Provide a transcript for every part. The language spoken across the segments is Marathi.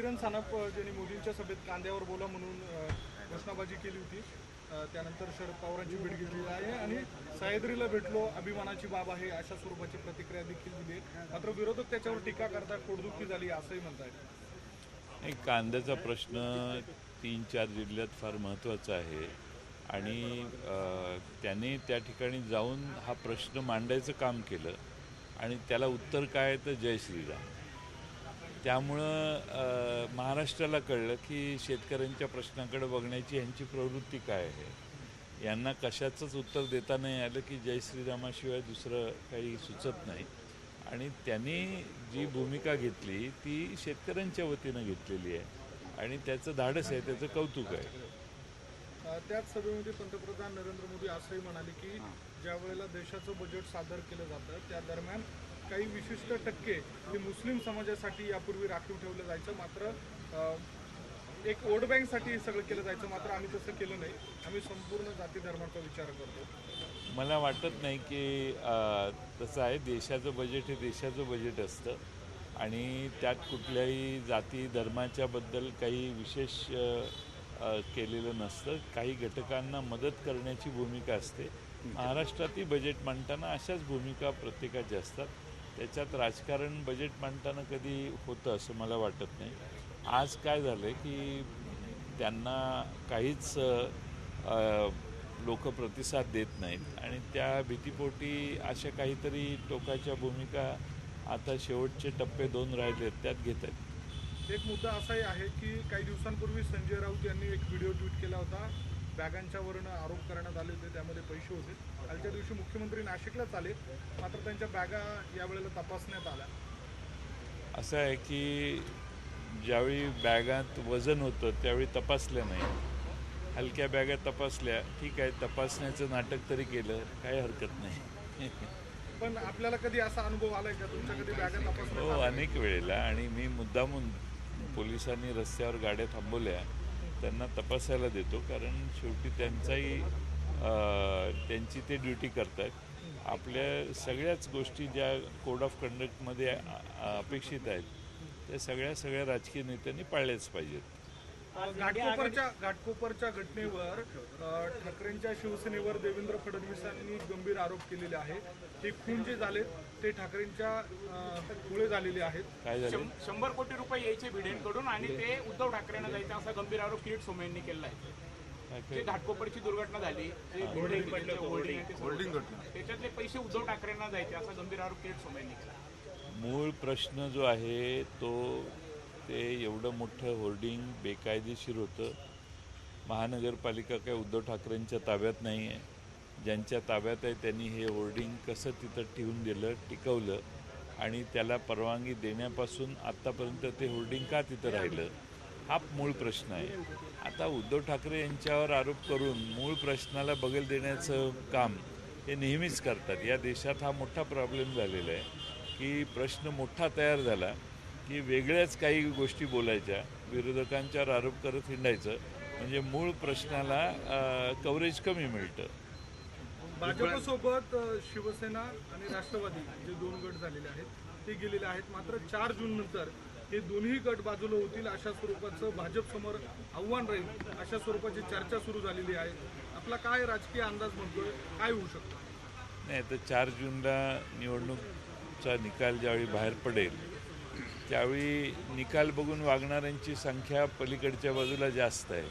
किरण सानप ज्यांनी मोदींच्या सभेत कांद्यावर बोला म्हणून घोषणाबाजी केली होती. त्यानंतर शरद पवारांची भेट घेतली आहे आणि सह्याद्रीला भेटलो अभिमानाची बाब आहे अशा स्वरूपाची प्रतिक्रिया देखील दिली मात्र विरोधक त्याच्यावर टीका करतात कोडदुखी झाली असंही म्हणतायत. नाही कांद्याचा प्रश्न तीन चार जिल्ह्यात फार महत्त्वाचा आहे. आणि त्याने त्या ठिकाणी जाऊन हा प्रश्न मांडायचं काम केलं. आणि त्याला उत्तर काय तर जय श्रीराम. त्यामुळं महाराष्ट्राला कळलं की शेतकऱ्यांच्या प्रश्नाकडे बघण्याची यांची प्रवृत्ती काय आहे? यांना कशाचंच उत्तर देता नाही आलं की जय श्रीरामाशिवाय दुसरं काही सुचत नाही. आणि त्यांनी जी भूमिका घेतली ती शेतकऱ्यांच्या वतीनं घेतलेली आहे. आणि त्याचं धाडस आहे त्याचं कौतुक आहे. त्याच सभेमध्ये पंतप्रधान नरेंद्र मोदी असंही म्हणाले की ज्या वेळेला देशाचं बजेट सादर केलं जातं त्या दरम्यान काही विशिष्ट टक्के हे मुस्लिम समाजासाठी यापूर्वी राखीव ठेवलं जायचं. मात्र एक वोट बँकसाठी हे सगळं केलं जायचं. मात्र आम्ही तसं केलं नाही. आम्ही संपूर्ण जाती धर्माचा विचार करतो. मला वाटत नाही की तसं आहे. देशाचं बजेट हे देशाचं बजेट असतं. आणि त्यात कुठल्याही जाती धर्माच्याबद्दल काही विशेष केलेलं नसतं. काही घटकांना मदत करण्याची भूमिका असते. महाराष्ट्रातही बजेट मांडताना अशाच भूमिका प्रत्येकाच्या असतात. त्याच्यात राजकारण बजेट मांडताना कधी होतं असं मला वाटत नाही. आज काय झालं की त्यांना काहीच लोक प्रतिसाद देत नाहीत आणि त्या भीतीपोटी अशा काहीतरी टोकाच्या भूमिका आता शेवटचे टप्पे दोन राहिले आहेत त्यात घेत आहेत. एक मुद्दा असाही आहे की काही दिवसांपूर्वी संजय राऊत यांनी एक व्हिडिओ ट्विट केला होता. बॅगांच्या वरनं आरोप करण्यात आले होते त्यामध्ये पैसे होते. कालच्या दिवशी मुख्यमंत्री नाशिकलाच आले मात्र त्यांच्या बॅगा यावेळेला तपासण्यात आल्या. असं आहे की ज्यावेळी बॅगात वजन होतं त्यावेळी तपासल्या नाही. हलक्या बॅगा तपासल्या ठीक आहे तपासण्याचं नाटक तरी केलं काही हरकत नाही. पण आपल्याला कधी असा अनुभव आलाय का? तुमच्या कधी बॅगा हो तपासण्यात आल्या? अनेक वेळेला. आणि मी मुद्दामून पोलिसांनी रस्त्यावर गाड्या थांबवल्या. त्यांना तपासायला देतो कारण शेवटी त्यांचाही त्यांची ते ड्युटी करतात आपल्या सगळ्याच गोष्टी ज्या कोड ऑफ कंडक्टमध्ये अपेक्षित आहेत त्या सगळ्या सगळ्या राजकीय नेत्यांनी पाळल्याच पाहिजेत. घाटकोपरच्या घाटकोपरच्या घटनेवर ठाकरेंच्या शिवसेनेवर देवेंद्र फडणवीसांनी गंभीर आरोप केलेले आहे हे खून जे झाले ते ठाकरेंच्या मुळे झालेले आहेत. शंभर कोटी रुपये यायचे भिडेंकडून आणि ते उद्धव ठाकरेंना जायचं असा गंभीर आरोप किरीट सोमे यांनी केला आहे काय- घाटकोपरची दुर्घटना झाली होल्डिंग होल्डिंग त्याच्यातले पैसे उद्धव ठाकरेंना जायचे असा गंभीर आरोप किरीट सोमे यांनी केला. मूळ प्रश्न जो आहे तो ते एवढं मोठं होर्डिंग बेकायदेशीर होतं. महानगरपालिका काय उद्धव ठाकरेंच्या ताब्यात नाही आहे. ज्यांच्या ताब्यात आहे त्यांनी हे होर्डिंग कसं तिथं ठेवून दिलं टिकवलं आणि त्याला परवानगी देण्यापासून आत्तापर्यंत ते होर्डिंग का तिथं राहिलं हा मूळ प्रश्न आहे. आता उद्धव ठाकरे यांच्यावर आरोप करून मूळ प्रश्नाला बगल देण्याचं काम हे नेहमीच करतात. या देशात हा मोठा प्रॉब्लेम झालेला आहे की प्रश्न मोठा तयार झाला की वेगळ्याच काही गोष्टी बोलायच्या. विरोधकांच्यावर आरोप करत हिंडायचं. म्हणजे मूळ प्रश्नाला कव्हरेज कमी मिळतं. भाजपसोबत शिवसेना आणि राष्ट्रवादी जे दोन गट झालेले आहेत ते गेलेले आहेत मात्र चार जून नंतर हे दोन्ही गट बाजूला होतील अशा स्वरूपाचं भाजप समोर आव्हान राहील अशा स्वरूपाची चर्चा सुरू झालेली आहे. आपला काय राजकीय अंदाज म्हणतोय काय होऊ शकतं? नाही तर चार जूनला निवडणूकचा निकाल ज्यावेळी बाहेर पडेल त्यावेळी निकाल बघून वागणाऱ्यांची संख्या पलीकडच्या बाजूला जास्त आहे.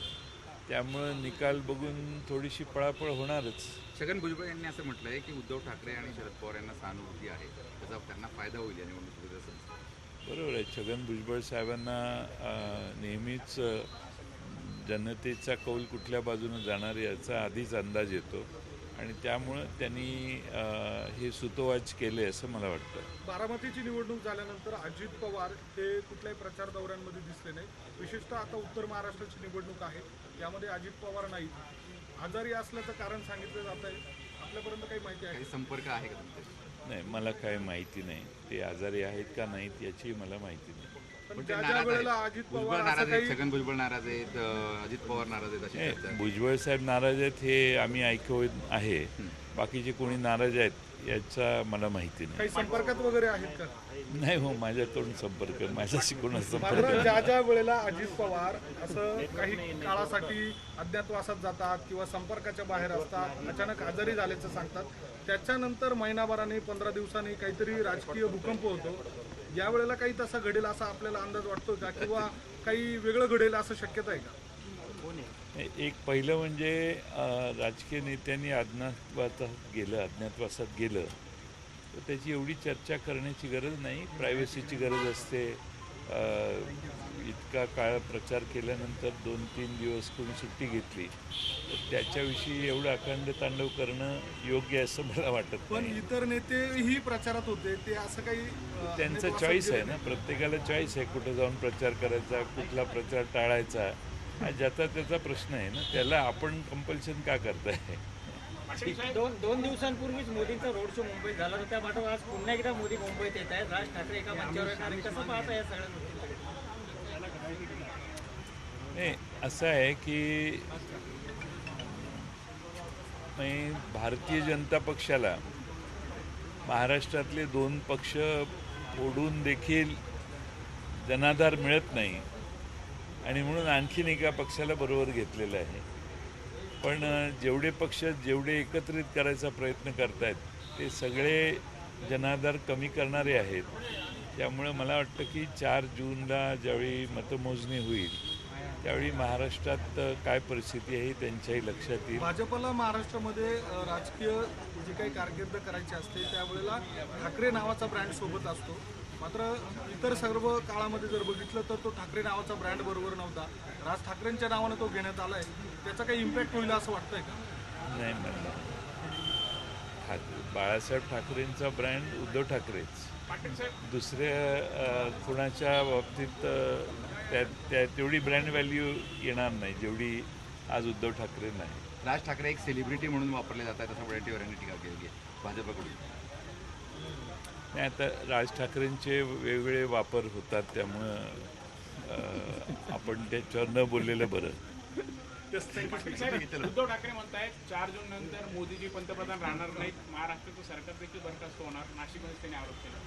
त्यामुळं निकाल बघून थोडीशी पळापळ होणारच. छगन भुजबळ यांनी असं म्हटलंय की उद्धव ठाकरे आणि शरद पवार यांना सहानुभूती आहे. त्याचा त्यांना फायदा होईल या दिसतं. बरोबर आहे. छगन भुजबळ साहेबांना नेहमीच जनतेचा कौल कुठल्या बाजूनं जाणार आहे याचा आधीच अंदाज येतो. आणि त्यामुळं त्यांनी हे सुतोवाच केले असं मला वाटतं. बारामतीची निवडणूक झाल्यानंतर अजित पवार हे कुठल्याही प्रचार दौऱ्यांमध्ये दिसले नाही विशेषतः आता उत्तर महाराष्ट्राची निवडणूक आहे. यामध्ये अजित पवार नाहीत. आजारी असल्याचं कारण सांगितलं जात आहे. आपल्यापर्यंत काही माहिती आहे? काही संपर्क आहे का नाही मला काय माहिती नाही. ते आजारी आहेत का नाहीत याची मला माहिती नाही. नाराज आहेत. अजित भुजबळ नाराज आहेत छगन भुजबळ नाराज आहेत अजित पवार नाराज आहेत अशी चर्चा नाही, आहे. भुजबळ साहेब नाराज आहेत हे आम्ही ऐकू आहे बाकीचे कोणी नाराज आहेत याचा मला माहिती नाही काही संपर्कात वगैरे आहेत का नाही हो माझ्याकडून संपर्क माझ्याशी कोणाचा संपर्क मात्र. ज्या ज्या वेळेला अजित पवार असं काही काळासाठी अज्ञातवासात जातात किंवा संपर्काच्या बाहेर असतात अचानक आजारी झाल्याचं सांगतात त्याच्यानंतर महिनाभराने पंधरा दिवसांनी काहीतरी राजकीय भूकंप होतो या वेळेला काही तसा घडेल असा आपल्याला अंदाज वाटतो का? किंवा काही वेगळं घडेल असं शक्यता आहे का? एक पहिलं म्हणजे राजकीय नेत्यांनी अज्ञातवासात गेलं अज्ञातवासात गेलं. तर त्याची एवढी चर्चा करण्याची गरज नाही. प्रायव्हसीची गरज असते. इतका काळ प्रचार केल्यानंतर दोन तीन दिवस कोणी सुट्टी घेतली तर त्याच्याविषयी एवढं अखंड तांडव करणं योग्य आहे असं मला वाटत पण इतर नेतेही प्रचारात होते ते असं काही त्यांचं चॉईस आहे ना प्रत्येकाला चॉईस आहे कुठं जाऊन प्रचार करायचा कुठला प्रचार टाळायचा. हा ज्याचा त्याचा प्रश्न आहे ना त्याला आपण कंपल्शन का करताय? दोन दोन दिवसांपूर्वीच मोदींचा रोड शो मुंबईत झाला तर त्या पाठोपाठ आज पुन्हा एकदा मोदी मुंबईत येत आहेत. राज ठाकरे एका मंचावर येणार. कसं पाहता या सगळ्या? नाही असं आहे की नाही, भारतीय जनता पक्षाला महाराष्ट्रातले दोन पक्ष फोडून देखील जनाधार मिळत नाही. आणि म्हणून आणखीन एका पक्षाला बरोबर घेतलेलं आहे. पण जेवढे पक्ष जेवढे एकत्रित करायचा प्रयत्न करतायत ते सगळे जनाधार कमी करणारे आहेत. त्यामुळं मला वाटतं की चार जूनला ज्यावेळी मतमोजणी होईल त्यावेळी महाराष्ट्रात काय परिस्थिती आहे हे त्यांच्याही लक्षात येईल. भाजपला महाराष्ट्रामध्ये राजकीय जी काही कारकीर्द करायची असते त्यावेळेला ठाकरे नावाचा ब्रँड सोबत असतो. मात्र इतर सर्व काळामध्ये जर बघितलं तर तो ठाकरे नावाचा ब्रँड बरोबर नव्हता. राज ठाकरेंच्या नावानं तो घेण्यात आलाय. त्याचा काही इम्पॅक्ट होईल असं वाटतंय का? नाही. बाळासाहेब ठाकरेंचा ब्रँड उद्धव ठाकरेच. दुसऱ्या कुणाच्या बाबतीत त्या त्या तेवढी ब्रँड व्हॅल्यू येणार नाही जेवढी आज उद्धव ठाकरे नाही. राज ठाकरे एक सेलिब्रिटी म्हणून वापरले जात आहेत असं वडेट्टीवार यांनी टीका केली आहे भाजपकडून. नाही आता राज ठाकरेंचे वेगवेगळे वापर होतात त्यामुळं आपण त्याच्यावर न बोललेलं बरं. उद्धव ठाकरे म्हणतायत चार जून नंतर मोदीजी पंतप्रधान राहणार नाहीत. महाराष्ट्राचं सरकार देखील बरखास्त होणार. नाशिकमध्ये त्यांनी आरोप केला.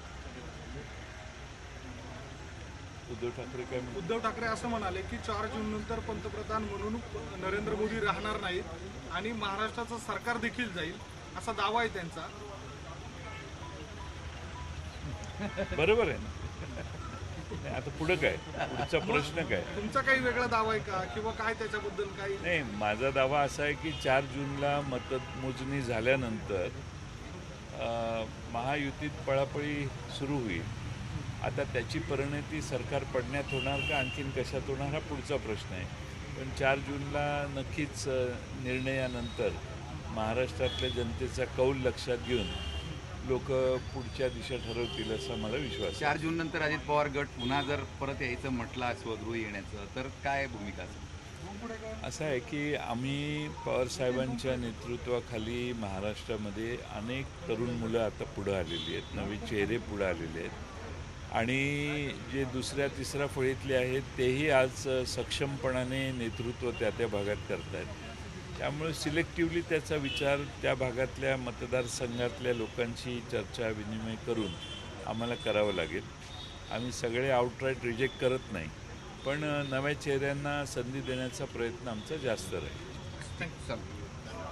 उद्धव ठाकरे काय उद्धव ठाकरे असं म्हणाले की चार जून नंतर पंतप्रधान म्हणून नरेंद्र मोदी राहणार नाहीत आणि महाराष्ट्राचं सरकार देखील जाईल असा दावा आहे त्यांचा. बरोबर आहे ना? नाही, आता पुढं काय? पुढचा प्रश्न काय? तुमचा काही वेगळा दावा आहे का? किंवा काय त्याच्याबद्दल काही? नाही माझा दावा असा आहे की चार जूनला मतमोजणी झाल्यानंतर महायुतीत पळापळी सुरू होईल. आता त्याची परिणती सरकार पडण्यात होणार का? आणखीन कशात होणार? हा पुढचा प्रश्न आहे. पण चार जूनला नक्कीच निर्णयानंतर महाराष्ट्रातल्या जनतेचा कौल लक्षात घेऊन लोक पुढच्या दिशा ठरवतील असा मला विश्वास आहे. चार जून नंतर अजित पवार गट पुन्हा जर परत यायचं म्हटलं स्वगृही येण्याचं तर काय भूमिका असेल? असं आहे की आम्ही पवार साहेबांच्या नेतृत्वाखाली महाराष्ट्रामध्ये अनेक तरुण मुलं आता पुढं आलेली आहेत नवे चेहरे पुढं आलेले आहेत. आणि जे दुसऱ्या तिसऱ्या फळीतले आहेत तेही आज सक्षमपणाने नेतृत्व त्या त्या भागात करत आहेत त्यामुळे सिलेक्टिव्हली त्याचा विचार त्या भागातल्या मतदारसंघातल्या लोकांशी चर्चा विनिमय करून आम्हाला करावं लागेल. आम्ही सगळे आउटराईट रिजेक्ट करत नाही पण नव्या चेहऱ्यांना संधी देण्याचा प्रयत्न आमचा जास्त राहील. चला